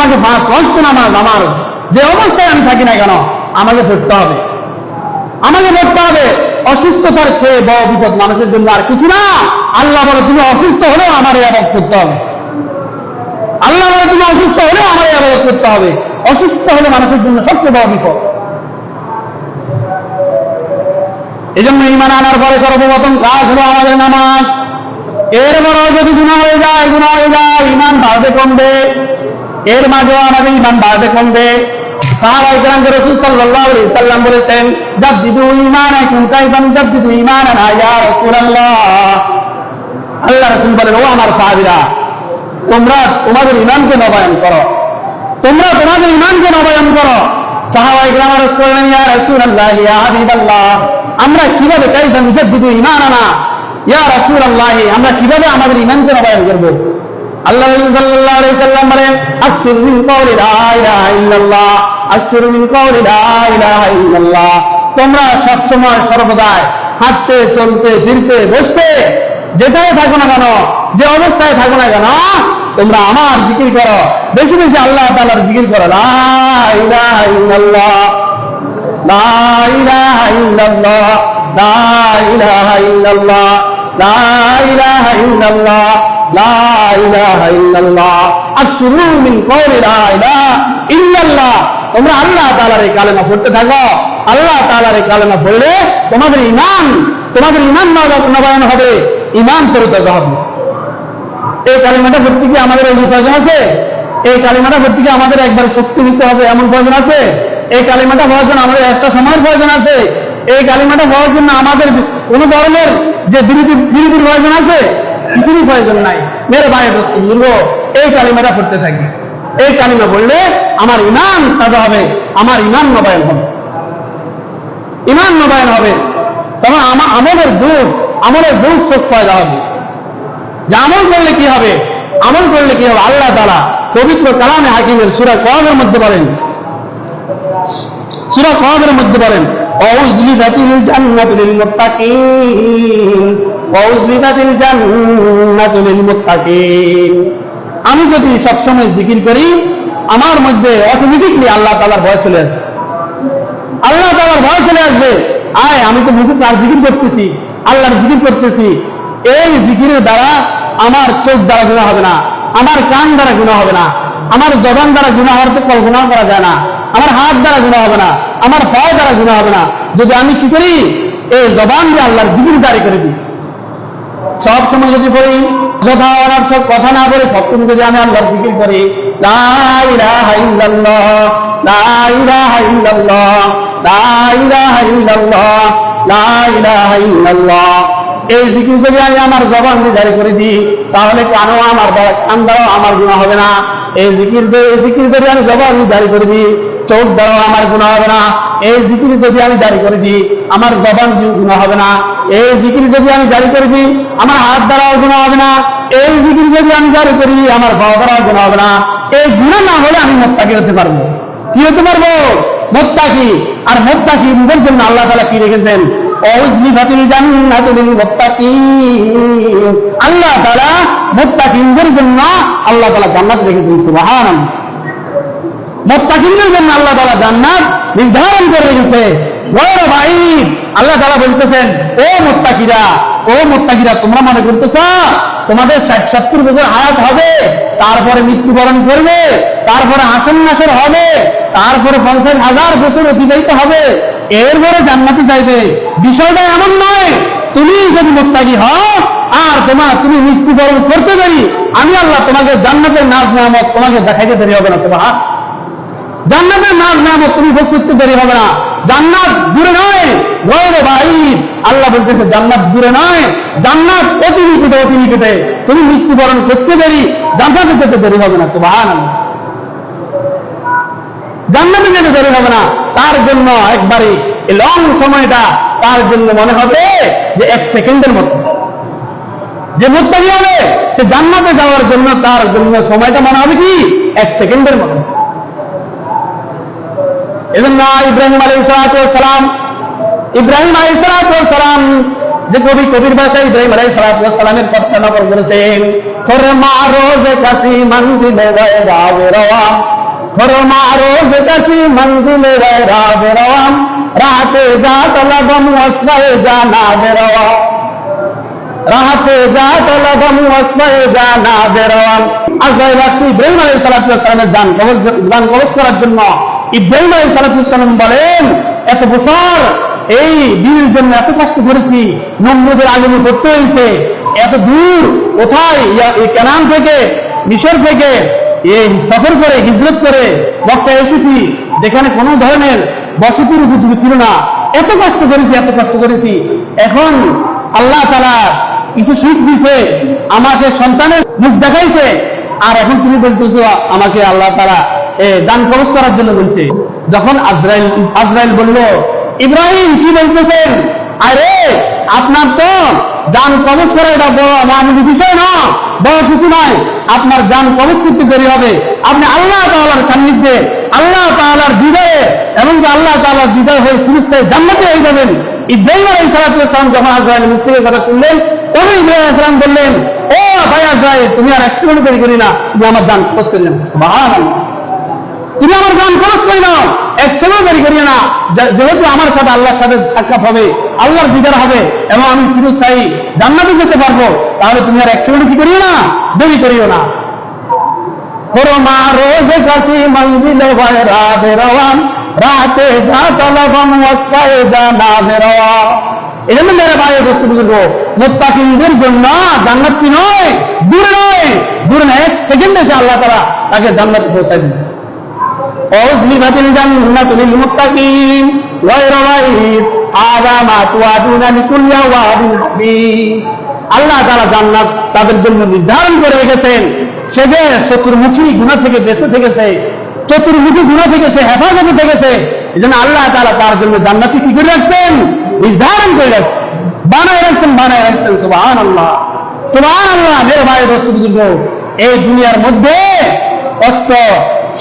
আমাকে পাঁচ অন্ত নামাজ আমার যে অবস্থায় আমি থাকি না কেন, আমাকে ধরতে হবে। আমাকে ধরতে হবে। অসুস্থতার চেয়ে বড় বিপদ মানুষের জন্য আর কিছু না। আল্লাহ বলে, তুমি অসুস্থ হলেও আমার আবাদ করতে হবে। আল্লাহ বলে, তুমি অসুস্থ হলেও আমার আবাদ করতে হবে। অসুস্থ হলে মানুষের জন্য সবচেয়ে বড় বিপদ। এই জন্য ইমান আনার পরে সর্বপ্রথম কাজ হলো আমাদের নামাজ। এর এরপরেও যদি গুণা হয়ে যায় গুণা হয়ে যায় ইমান বাড়বে, কমবে। এর মাঝেও আমাদের ইমান বাড়বে কমবে। রসুল বলেছেন আল্লাহ রাসূল বলেন, ও আমার সাহাবীরা, তোমরা তোমাদের ইমানকে নবায়ন করো। তোমরা তোমাদের ইমানকে নবায়ন করো। সাহাবাই কেরাম রসুল বলেন ইয়া রাসূলুল্লাহ, ইয়া হাবিবাল্লাহ, আমরা কীভাবে কাইফান জাদ্দিদু ঈমানানা? ইয়া রাসূলুল্লাহ, আমরা কীভাবে আমাদের ইমানকে নবায়ন করব? আল্লাহ সাল্লাম তোমরা সব সময় সর্বদাই হাঁটতে, চলতে, ফিরতে, বসতে, যেটাই থাকো না কেন, যে অবস্থায় থাকো না কেন, তোমরা আমার জিকির করো। বেশি বেশি আল্লাহ তাআলার জিকির করো। লা ইলাহা ইল্লাল্লাহ, লা লা লা ইলাহা ইল্লাল্লাহ। তোমরা আল্লাহ তাআলার এই কালেমা পড়তে থাকো। আল্লাহ তাআলার এই কালেমা পড়লে তোমাদের ঈমান তোমাদের ঈমান নবায়ন হবে। ঈমান তরতাজা হবে। এই কালিমাটা ভর্তি কি আমাদের ওই প্রয়োজন আছে? এই কালিমাটা ভর্তি কি আমাদের একবার শক্তি নিতে হবে এমন প্রয়োজন আছে? এই কালিমাটা হওয়ার জন্য আমাদের এক্সট্রা সময়ের প্রয়োজন আছে। এই কালিমাটা হওয়ার জন্য আমাদের কোন ধরনের যে বিরোধী বিরোধীর প্রয়োজন আছে? কিছুরই প্রয়োজন নাই। মেরে বাইরে বস্তু, বুঝব? এই কালিমাটা পড়তে থাকি। এই কালিমা বললে আমার ইমান তাজা হবে, আমার ইমান নবায়ন হবে। ইমান নবায়ন হবে। তখন আমার আমলের জোশ আমলের জোশ শোক পয়দা হবে। যে আমল করলে কি হবে? আমল করলে কি হবে? আল্লাহ তালা পবিত্র কালামে হাকিমের সুরা কমের মধ্যে বলেন, সুরা কমের মধ্যে বলেন অউজলিফাতিল জান্নাতুল মুত্তাকিন। আমি যদি সবসময় জিকির করি, আমার মধ্যে অটোমেটিকলি আল্লাহ তাআলার ভয় চলে আসবে। আল্লাহ তাআলার ভয় চলে আসবে। আয়, আমি তো মুখে তার জিকির করতেছি, আল্লাহর জিকির করতেছি। এই জিকিরের দ্বারা আমার চোখ দ্বারা গুণা হবে না, আমার কান দ্বারা গুণা হবে না, আমার জবান দ্বারা গুণা হওয়ার তো কল্পনা করা যায় না, আমার হাত দ্বারা গুণা হবে না, আমার পায়ে দ্বারা গুণা হবে না। যদি আমি কি করি, এই জবান দিয়ে আল্লাহর জিকির জারি করে দিই। সব সময় যদি বলি, যথা অনার্থক কথা না বলে সবসময় যদি আমি আল্লাহর জিকির করি এই জিকির যদি আমি আমার জবান দিয়ে জারি করে দিই, তাহলে কানও আমার কান আমার গুণা হবে না? এই জিকির এই জিকির যদি আমি জবান দিয়ে জারি করে দিই চোখ দ্বারাও আমার গুণা হবে না। এই জিকির যদি আমি জারি করে দিই, আমার জবান গুণা হবে না। এই জিকির যদি আমি জারি করে দিই, আমার হাত দ্বারাও গুণা হবে না। এই জিকির যদি আমি জারি করি, আমার পাও দ্বারাও গুণা হবে না। এই গুণা না হলে আমি মোত্তাকি হতে পারব। কি হতে পারব? মোত্তাকি। আর মোত্তাকি ইনদের জন্য আল্লাহ তাআলা কি রেখেছেন? আল্লাহ তাআলা মুত্তাকিনদের জন্য আল্লাহ তালা জান্নাত রেখেছেন, সুবহানাল্লাহ। মোত্তাকিনদের জন্য আল্লাহ তাআলা জান্নাত নির্ধারণ করে রেখেছে। আল্লাহ তাআলা বলতেছেন, ও মোত্তাকিরা ও মোত্তাকিরা, তোমরা মনে করতেছ তোমাদের ষাট সত্তর বছর হায়াত হবে, তারপরে মৃত্যুবরণ করবে, তারপরে আসন নাসর হবে, তারপরে পঞ্চাশ হাজার বছর অতিবাহিত হবে, এরপরে জান্নাতে যাইবে। বিষয়টা এমন নয়, তুমি যদি মোত্তাকি হও, আর তোমার তুমি মৃত্যুবরণ করতে পারি আমি আল্লাহ তোমাকে জান্নাতের নাজ নামক তোমাকে দেখাইতে দেরি হবে না, সুবহান। জান্নাতের নাম নাম তুমি ভোগ করতে দেরি হবে না। জান্নাত দূরে নয় গৌর ভাই। আল্লাহ বলতেছে, জান্নাত দূরে নয়, জান্নাত অতি নিকটে অতি নিকটে। তুমি মৃত্যুবরণ করতে দেরি, জান্নাতে যেতে দেরি হবে না সুবাহান জান্নাতে যেতে দেরি হবে না। তার জন্য একবারে এই লং সময়টা তার জন্য মনে হবে যে এক সেকেন্ডের মতো যে মুত্তাকি হবে, সে জান্নাতে যাওয়ার জন্য তার জন্য সময়টা মনে হবে কি? এক সেকেন্ডের মতো এজন্য ইব্রাহিম আলী সালাম, ইব্রাহিম আলাইসালাম যে কবি কবির ভাষায় ইব্রাহিম আলাইসালামের কথা নকল করেছেন খরমা রোজ কাসি মঞ্জিলে রওয়া খরমা রোজ কাসি মঞ্জিলে রওয়া রাতে যা তলবম ওয়াসফায়ে জানা বেরওয়া রাহাতে যা তলবম ওয়াসফায়ে জানা বেরওয়া আজরাইল আসছে ইব্রাহিম আলাইহিস সালাতু ওয়াসসালামের জান কবজ জান কবজ করার জন্য। ইব্রাহিম সালাতু বলেন, এত বছর এই দিনের জন্য এত কষ্ট করেছি করতে হয়েছে, এত দূর কোথায় কেনান থেকে, মিশর থেকে সফর করে, হিজরত করে বক্তা এসেছি, যেখানে কোনো ধরনের বসতির উপযোগী ছিল না। এত কষ্ট করেছি, এত কষ্ট করেছি। এখন আল্লাহ তালা কিছু সুখ দিছে, আমাকে সন্তানের মুখ দেখাইছে, আর এখন তুমি বলতেছো, আমাকে আল্লাহ তালা দান কবচ করার জন্য বলছে। যখন আজরাইল আজরাইল বলল, ইব্রাহিম, কি বলতেছেন? আরে, আপনার তো যান কবচ করা এটা বড় মামুলি বিষয় না, বড় কিছু নয় আপনার যান কবচ করতে দেরি হবে। আপনি আল্লাহ তাআলার সান্নিধ্যে, আল্লাহ তাআলার বিদায়ে এবং আল্লাহ তাআলার বিদায় হয়ে সুনিশ্চয় জান্নাতে হয়ে যাবেন। ইব্রাহিম আলাইহিস সালাম যখন আজরাইল মুখ থেকে কথা শুনলেন তবে ইব্রাহিম আলাইহিস সালাম বললেন, ও ভাই আজরাইল, তুমি আর এক্সপেরিমেন্ট করি না, তুমি আমার যান কবচ করে নেন সুবহানাল্লাহ। তুমি আমার গান খরচ করি না এক সময় দেরি করিও না। যেহেতু আমার সাথে আল্লাহর সাথে সাক্ষাৎ হবে, আল্লাহর দিদার হবে, এবং আমি চিরস্থায়ী জান্নাতে যেতে পারব, তাহলে তুমি আর এক সময় কি করিও না? দেরি করিও না। রাতে এই জন্য মেরে বস্তু বুঝব মোত্তাকিনদের জন্য জান্নাত কি নয়, দূরে নয়। দূরে নয়, এক সেকেন্ড এসে আল্লাহ তারা তাকে জান্নাতে পৌঁছায় দিবে। أزلفت الجنة للمتقين غير بعيد هذا ما توعدون لكل أواب حفيظ আল্লাহ তারা জান্নাত তাদের জন্য নির্ধারণ করে রেখেছেন সে যে চতুর্মুখী গুণা থেকে বেঁচে থেকেছে চতুর্মুখী গুণা থেকে সে হেফাজতে থেকেছে এই জন্য আল্লাহ তারা তার জন্য জান্নাতি কি করে রাখছেন নির্ধারণ করে রাখছেন বানায় রাখছেন বানায় রাখছেন সুবাহান আল্লাহ সুবাহান আল্লাহ মেরে ভাই দোস্ত বুজুর্গ এই দুনিয়ার মধ্যে কষ্ট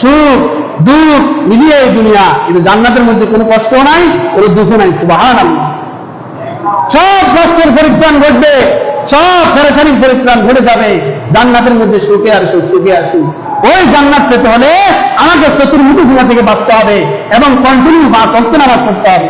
সুখ দুঃখ মিলিয়ে এই দুনিয়া। কিন্তু জান্নাতের মধ্যে কোনো কষ্ট নাই, কোনো দুঃখ নাই সুবাহান সব কষ্টের পরিত্রাণ ঘটবে, সব পরেশানির পরিত্রাণ ঘটে যাবে। জান্নাতের মধ্যে সুখে আর সুখ সুখে আর সুখ ওই জান্নাত পেতে হলে আমাকে চতুর্মুখী গুণা থেকে বাঁচতে হবে এবং কন্টিনিউ বা সত্য পড়তে হবে।